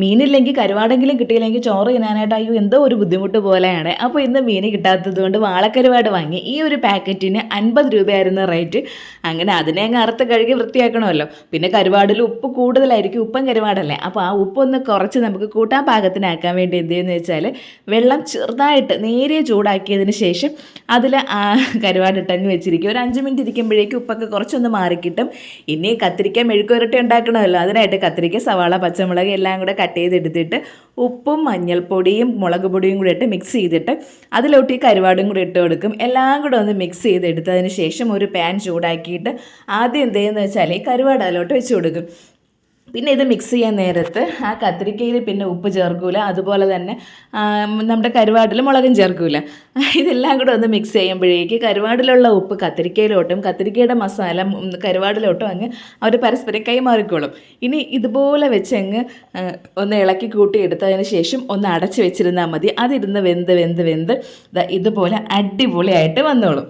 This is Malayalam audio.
മീനില്ലെങ്കിൽ കരുവാടെങ്കിലും കിട്ടിയില്ലെങ്കിൽ ചോറ് തിന്നാനായിട്ട് അയ്യോ എന്തോ ഒരു ബുദ്ധിമുട്ട് പോലെയാണ്. അപ്പോൾ ഇന്ന് മീൻ കിട്ടാത്തത് കൊണ്ട് വാളക്കരുവാട് വാങ്ങി. ഈ ഒരു പാക്കറ്റിന് അൻപത് രൂപയായിരുന്നു റേറ്റ്. അങ്ങനെ അതിനെ അങ്ങ് അറുത്ത് കഴുകി വൃത്തിയാക്കണമല്ലോ. പിന്നെ കരുവാടിൽ ഉപ്പ് കൂടുതലായിരിക്കും. ഉപ്പൻ കരുവാടല്ലേ. അപ്പോൾ ആ ഉപ്പൊന്ന് കുറച്ച് നമുക്ക് കൂട്ടാൻ പാകത്തിനാക്കാൻ വേണ്ടി എന്ത് ചെയ്യുന്നത് വെച്ചാൽ വെള്ളം ചെറുതായിട്ട് നേരിയ ചൂടാക്കിയതിന് ശേഷം അതിൽ ആ കരുവാടിട്ടങ്ങ് വെച്ചിരിക്കും. ഒരു അഞ്ച് മിനിറ്റ് ഇരിക്കുമ്പോഴേക്കും ഉപ്പൊക്കെ കുറച്ചൊന്ന് മാറിക്കിട്ടും. ഇനി കത്തിരിക്ക മെഴുക്കുരട്ടി ഉണ്ടാക്കണമല്ലോ. അതിനായിട്ട് കത്തിരിക്ക സവാള പച്ചമുളക് എല്ലാം കൂടെ കട്ട് ചെയ്തെടുത്തിട്ട് ഉപ്പും മഞ്ഞൾപ്പൊടിയും മുളക് പൊടിയും കൂടി ഇട്ട് മിക്സ് ചെയ്തിട്ട് അതിലോട്ട് ഈ കരുവാടും കൂടി ഇട്ട് കൊടുക്കും. എല്ലാം കൂടെ ഒന്ന് മിക്സ് ചെയ്തെടുത്തതിന് ശേഷം ഒരു പാൻ ചൂടാക്കിയിട്ട് ആദ്യം എന്ത് ചെയ്യുന്നത് വെച്ചാൽ ഈ കരുവാട് അതിലോട്ട് വെച്ച് കൊടുക്കും. പിന്നെ ഇത് മിക്സ് ചെയ്യാൻ നേരത്ത് ആ കത്തിരിക്കയിൽ പിന്നെ ഉപ്പ് ചേർക്കൂല. അതുപോലെ തന്നെ നമ്മുടെ കരുവാട്ടിൽ മുളകും ചേർക്കൂല. ഇതെല്ലാം കൂടെ ഒന്ന് മിക്സ് ചെയ്യുമ്പോഴേക്ക് കരുവാടിലുള്ള ഉപ്പ് കത്തിരിക്കയിലോട്ടും കത്തിരിക്കയുടെ മസാല കരുവാടിലോട്ടും അങ്ങ് അവർ പരസ്പരം കൈമാറിക്കോളും. ഇനി ഇതുപോലെ വെച്ച് അങ്ങ് ഒന്ന് ഇളക്കി കൂട്ടി എടുത്തതിന് ശേഷം ഒന്ന് അടച്ച് വെച്ചിരുന്നാൽ മതി. അതിരുന്ന് വെന്ത് വെന്ത് വെന്ത് ഇതുപോലെ അടിപൊളിയായിട്ട് വന്നോളും.